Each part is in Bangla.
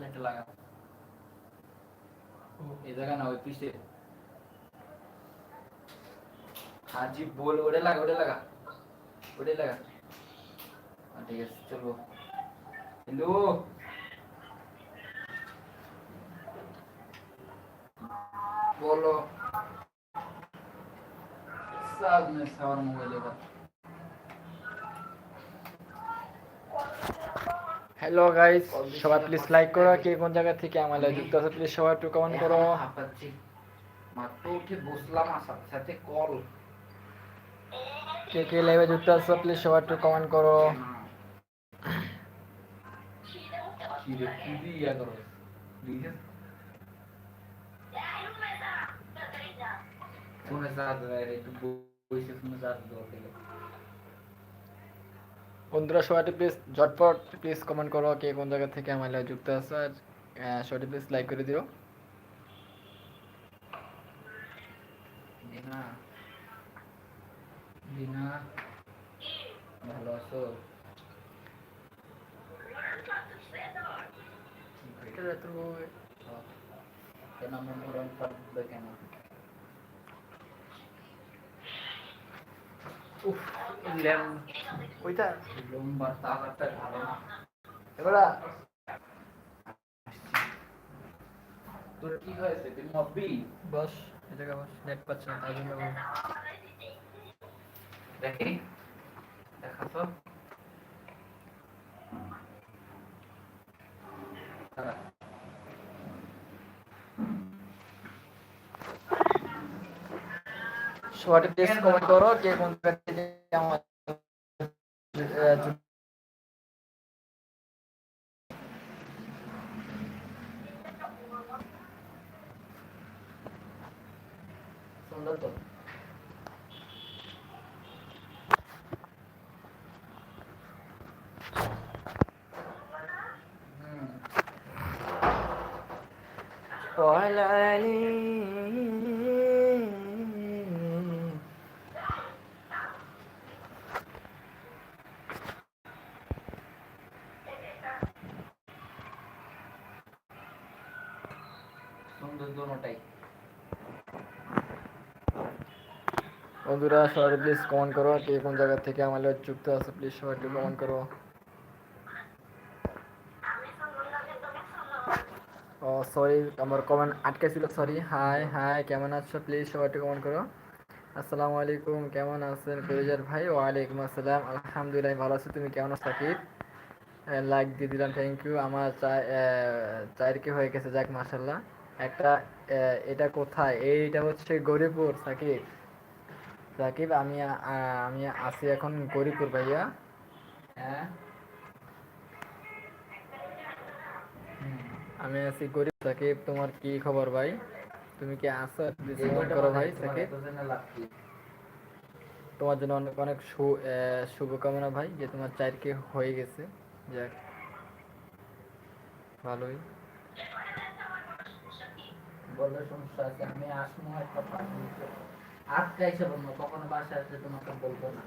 lagado. ఏదో నవ్వు ఇప్పిస్తే. హాజీ బోల్ ఒడేలాగా ఒడేలాగా. ఒడేలాగా. అంటే చలో. హలో बोलो साल में सवार मोबाइल হ্যালো গাইস সবাই প্লিজ লাইক করো। কে কোন জায়গা থেকে আমার যুক্ত আছে প্লিজ সবাই একটু কমেন্ট করো। মাত্র উঠে বসলাম আর সাথে কল কে কে লাইভে যুক্ত আছে প্লিজ সবাই একটু কমেন্ট করো। ইয়া ফোনে চার্জ একটু বসে ফোনে চার্জ দেওয়া থেকে বন্ধুরা সবাই প্লিজ ঝটপট প্লিজ কমেন্ট করো কে কোন জায়গা থেকে আমার লাইভ যুক্ত আছে আর সবাই প্লিজ লাইক করে দিও। ভালো আছো? কেন মন মরণ কেন? উফ ইলেম ওইটা? লম্বা তালাটা ভালো না। এবার তোর কি হয়েছে? তুই মব্বি বস এই বস নেট পাচ্ছে না তাই জন্য দেখি। দেখা তো। দাঁড়া। সবাই কমেন্ট করো কে কোন জায়গা থেকে আমার আহ, যুক্ত সুন্দর তো হুম طال বন্ধুরা, সবাই প্লিজ কমেন্ট করো কে কোন জায়গা থেকে আমার যুক্ত আছে প্লিজ সবাই একটু কমেন্ট করো। ও সরি আমার কমেন্ট আটকে ছিল সরি হাই হাই কেমন আছো? প্লিজ সবাই একটু কমেন্ট করো। আসসালামু আলাইকুম, কেমন আছেন কবিজার ভাই? ওয়ালাইকুম আসসালাম, আলহামদুলিল্লাহ ভালো আছি। তুমি কেমন আছো, সাকিব? লাইক দিয়ে দিলাম থ্যাংক ইউ আমার চায়ের কি হয়ে গেছে? যাক মাসাল্লাহ একটা এটা কোথায়? এইটা হচ্ছে গরিপুর, সাকিব। সাকিব আমি আমি আছি এখন গরিপুর ভাইয়া। হ্যাঁ। আমি আছি গরিব সাকিব তোমার কি খবর ভাই? তুমি কি আছো? করো ভাই সাকিব? তোমার জন্য অনেক অনেক শুভকামনা ভাই যে তোমার চারকে হয়ে গেছে। যাক ভালোই। বললে সমস্যা আছে আমি আসব একটা আজকে এসে বলব কখনো বাসায় আসলে তোমাকে বলব না।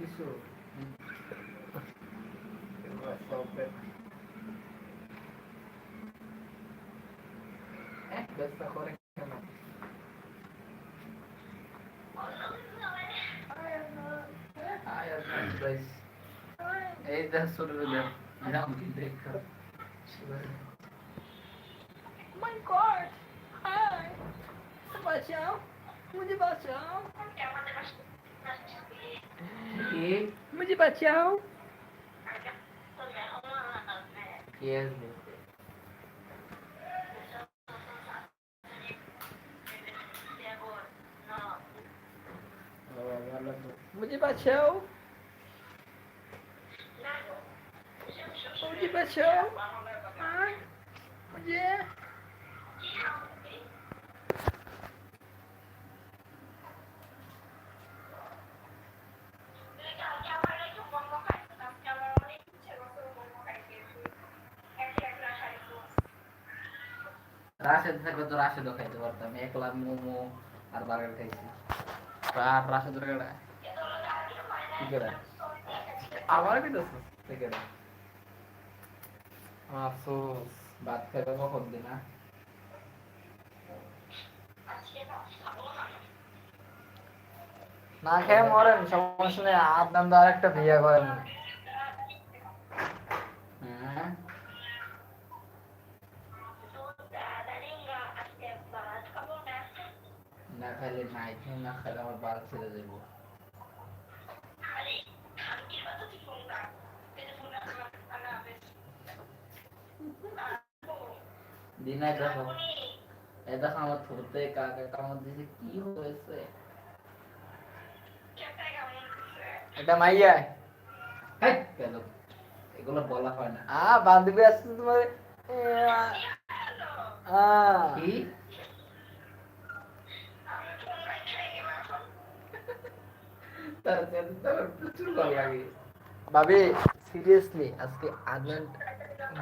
কিছু? এক ব্যবসা করে কেন. এই দেখ ছোট দেখ? দেখ my God! Ai! Sebastião! Muito Sebastião! Mude Sebastião! Yes, meu. Muito Sebastião! Muito Sebastião! Ai! Onde é? Rashed থাকলে তো রাশেদও খাইতে পারতাম একলা মোমো আর বার্গার খাইছি। আর রাশেদ কি করে? আবার কইতাছ আফসোস। ভাত খাবে কখন দিনা না খেয়ে মরেন সমস্যা নেই আপনার দ্বারা একটা বিয়ে করেন। খাইলে নাই তুমি না খাইলে আমার বাল ছেড়ে দেবো। এটা মাইয়া। কেন এগুলো বলা হয় না। আ, বান্ধবী আসছে তোমার। কি তার সাথে তো আমার প্রচুর ভালো লাগে ভাবি সিরিয়াসলি আজকে আদনান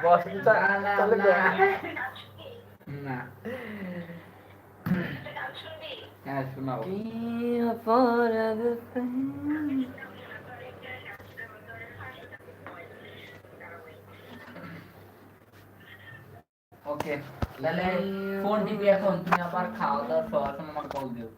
বস না, হ্যাঁ শোনাও। ওকে তাহলে ফোন দিবি এখন তুমি আবার খাওয়া দাওয়া সবার সময় আমাকে কল দিও।